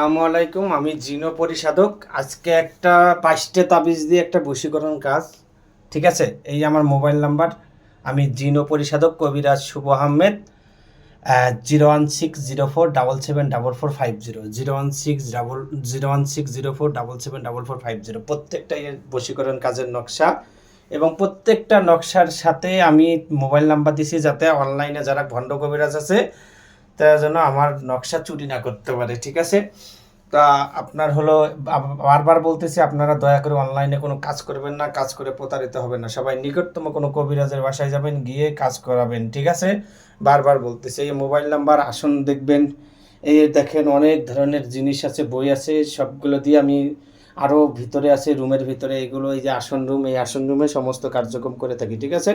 আসসালামু আলাইকুম, আমি জিনো পরিসাধক। আজকে একটা পাঁচটে তাবিজ দিয়ে একটা বশীকরণ কাজ, ঠিক আছে? এই আমার মোবাইল নাম্বার, আমি জিনো পরিসাধক কবিরাজ Shubho Ahmed zero one six zero four double seven double four five zero zero one six double, zero one six zero four double seven double four five zero. প্রত্যেকটাই এর বশীকরণ কাজের নকশা এবং প্রত্যেকটা নকশার সাথে আমি মোবাইল নাম্বার দিছি যাতে অনলাইনে যারা ভণ্ড কবিরাজ আছে তারা যেন আমার নকশা চুরি না করতে পারে, ঠিক আছে? তা আপনার হলো, বারবার বলতেছি, আপনারা দয়া করে অনলাইনে কোনো কাজ করবেন না, কাজ করে প্রতারিত হবেন না। সবাই নিকটতম কোনো কবিরাজের বাসায় যাবেন, গিয়ে কাজ করাবেন, ঠিক আছে? বারবার বলতেছি, এই মোবাইল নাম্বার আসন, দেখবেন। এই দেখেন অনেক ধরনের জিনিস আছে, বই আছে, সবগুলো দিয়ে আমি আরও ভিতরে আছে, রুমের ভিতরে এগুলো, এই যে আসন রুম, এই আসন রুমে সমস্ত কার্যক্রম করে থাকি, ঠিক আছে?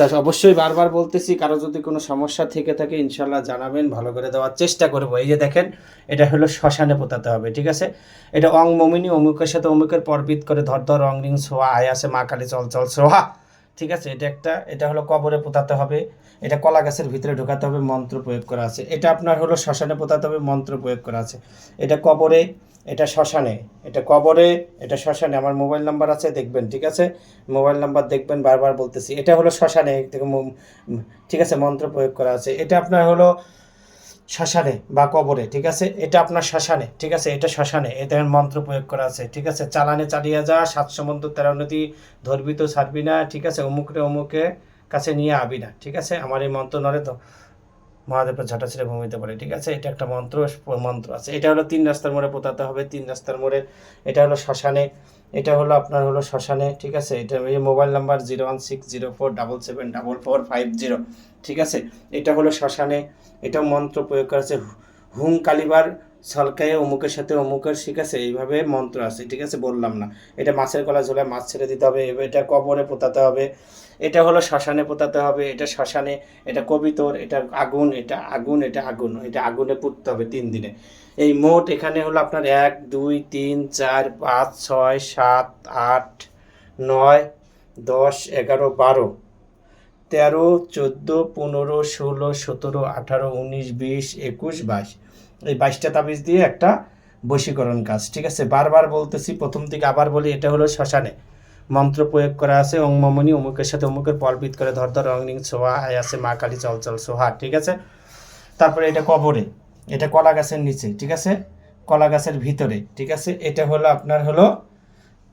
তা অবশ্যই বারবার বলতেছি, কারও যদি কোনো সমস্যা থেকে থাকে ইনশাল্লাহ জানাবেন, ভালো করে দেওয়ার চেষ্টা করব। এই যে দেখেন, এটা হলো শ্মশানে পোতাতে হবে, ঠিক আছে? এটা অং মমিনী অমুকের সাথে অমুকের পরবিত করে ধর ধর রং রিং সোহা আয় আসে মা কালী চল চল সোহা ঠিক আছে, এটা একটা, এটা হলো কবরে পোতাতে হবে, এটা কলা গাছের ভিতরে ঢোকাতে হবে, মন্ত্র প্রয়োগ করা আছে। এটা আপনার হলো শ্মশানে পোতাতে হবে, মন্ত্র প্রয়োগ করা আছে। এটা কবরে, এটা শ্মশানে, এটা কবরে, এটা শ্মশানে, আমার মোবাইল নাম্বার আছে, দেখবেন, ঠিক আছে? মোবাইল নাম্বার দেখবেন, বারবার বলতেছি, এটা হলো শ্মশানে ঠিক আছে, মন্ত্র প্রয়োগ করা আছে। এটা আপনার হলো শ্মশানে বা কবরে, ঠিক আছে? এটা আপনার শ্মশানে, ঠিক আছে? এটা শ্মশানে এতে মন্ত্র প্রয়োগ করা আছে, ঠিক আছে? চালানে চালিয়ে যা, সাত সমুদ্র, তেরো নদী ধর্বিত ছাড়বি না, ঠিক আছে? অমুকরে অমুকে কাছে নিয়ে আবি না, ঠিক আছে? আমার এই মন্ত্র নরে তো। মহাদেবের ঝাঁটা ছেড়ে ভূমিতে পারে ঠিক আছে? এটা একটা মন্ত্র মন্ত্র আছে। এটা হলো তিন রাস্তার মোড়ে পোতাতে হবে, তিন রাস্তার মোড়ে। এটা হলো শ্মশানে, এটা হলো আপনার হলো শ্মশানে, ঠিক আছে? এটা এই mobile number zero one six zero four double seven double four five zero, ঠিক আছে? এটা হলো শ্মশানে, এটাও মন্ত্র প্রয়োগ করা আছে। হুম কালিবার সলকায়ে অমুকের সাথে অমুকের আছে? এইভাবে মন্ত্র আছে, ঠিক আছে? বললাম না। এটা মাছের গলা ঝোলায় মাছ ছেড়ে দিতে হবে এটা কবরে পোতাতে হবে। এটা হলো শ্মশানে পোতাতে হবে, এটা শ্মশানে, এটা কবিতর, এটা আগুন এটা আগুন এটা আগুন, এটা আগুনে পুঁততে হবে তিন দিনে। এই মোট এখানে হলো আপনার এক, দুই, তিন, চার, পাঁচ, ছয়, সাত, আট, নয়, দশ, এগারো, বারো, তেরো, চোদ্দ, পনেরো, ষোলো, সতেরো, আঠারো, উনিশ, বিশ, একুশ, বাইশ। এই বাইশটা তাবিজ দিয়ে একটা বশীকরণ কাজ, ঠিক আছে? বারবার বলতেছি, প্রথম থেকে আবার বলি, এটা হলো শ্মশানে। মন্ত্র প্রয়োগ করা আছে, ওং মমনি, অমুকের সাথে অমুকের পরবিত করে, ধর ধর, রিং সোহা আয় আছে, মা কালী, চল চল, সোহা, ঠিক আছে? তারপরে এটা কবরে, এটা কলা গাছের নিচে, ঠিক আছে? কলা গাছের ভিতরে, ঠিক আছে? এটা হলো আপনার হলো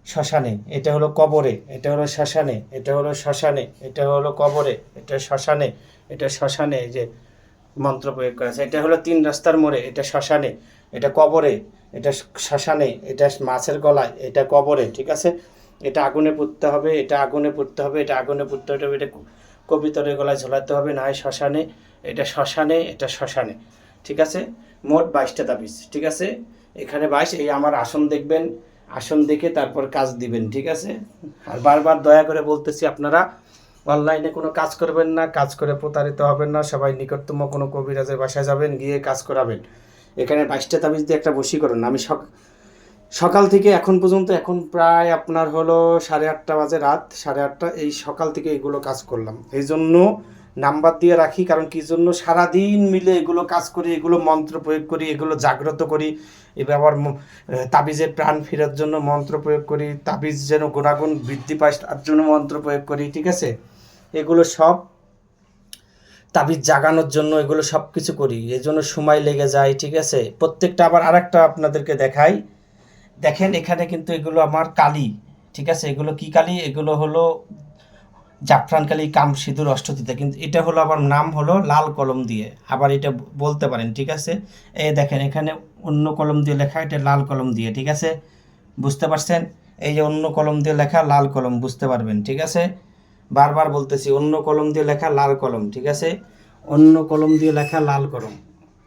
শ্মশানে, এটা হলো কবরে, এটা হলো শ্মশানে, এটা হলো শ্মশানে, এটা হলো কবরে, এটা শ্মশানে এটা শ্মশানে যে মন্ত্র প্রয়োগ করা আছে। এটা হলো তিন রাস্তার মোড়ে, এটা শ্মশানে, এটা কবরে, এটা শ্মশানে, এটা মাছের গলায়, এটা কবরে, ঠিক আছে? এটা আগুনে পুড়তে হবে, এটা আগুনে পুড়তে হবে, এটা আগুনে পুড়তে হবে, এটা কবিতরের গলায় ঝোলাতে হবে, না হয় শ্মশানে, এটা শ্মশানে এটা শ্মশানে, ঠিক আছে? মোট বাইশটা তাবিজ, ঠিক আছে? এখানে বাইশ, এই আমার আসন দেখবেন, আসন দেখে তারপর কাজ দিবেন, ঠিক আছে? আর বারবার দয়া করে বলতেছি আপনারা অনলাইনে কোনো কাজ করবেন না, কাজ করে প্রতারিত হবেন না, সবাই নিকটতম কোনো কবিরাজের বাসায় যাবেন, গিয়ে কাজ করাবেন। এখানে বাইশটা তাবিজ দিয়ে একটা বশীকরণ আমি সক, সকাল থেকে এখন পর্যন্ত, এখন প্রায় আপনার হলো সাড়ে আটটা বাজে রাত, সাড়ে আটটা, এই সকাল থেকে এগুলো কাজ করলাম। এই জন্য নাম্বার দিয়ে রাখি, কারণ কি জন্য? সারাদিন মিলে এগুলো কাজ করি, এগুলো মন্ত্র প্রয়োগ করি, এগুলো জাগ্রত করি এবার আবার তাবিজের প্রাণ ফেরার জন্য মন্ত্র প্রয়োগ করি, তাবিজ যেন গুণাগুণ বৃদ্ধি পায়, তার জন্য মন্ত্র প্রয়োগ করি, ঠিক আছে? এগুলো সব তাবিজ জাগানোর জন্য এগুলো সব কিছু করি। এই জন্য সময় লেগে যায়, ঠিক আছে? প্রত্যেকটা আবার আরেকটা আপনাদেরকে দেখাই। দেখেন, এখানে কিন্তু এগুলো আমার কালি, ঠিক আছে? এগুলো কি কালি? এগুলো হলো জাফরান কালি কাম সিঁদুর অষ্টতিতে। কিন্তু এটা হলো আবার নাম হলো লাল কলম দিয়ে। আবার এটা বলতে পারেন, ঠিক আছে? এই দেখেন, এখানে অন্য কলম দিয়ে লেখা, এটা লাল কলম দিয়ে, ঠিক আছে? বুঝতে পারছেন? এই যে অন্য কলম দিয়ে লেখা লাল কলম, বুঝতে পারবেন, ঠিক আছে? বারবার বলতেছি, অন্য কলম দিয়ে লেখা লাল কলম, ঠিক আছে? অন্য কলম দিয়ে লেখা লাল কলম,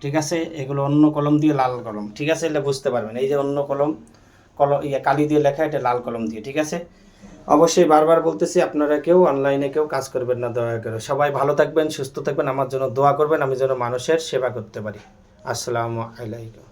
ঠিক আছে? এগুলো অন্য কলম দিয়ে লাল কলম, ঠিক আছে? এটা বুঝতে পারবেন। এই যে অন্য কলম কলম ইয়ে কালি দিয়ে লেখা, এটা লাল কলম দিয়ে, ঠিক আছে? অবশ্যই বারবার বলতেছি, আপনারা কেউ অনলাইনে কেউ কাজ করবেন না, দয়া করে। সবাই ভালো থাকবেন, সুস্থ থাকবেন, আমার জন্য দোয়া করবেন, আমি যেন মানুষের সেবা করতে পারি। আসসালামু আলাইকুম।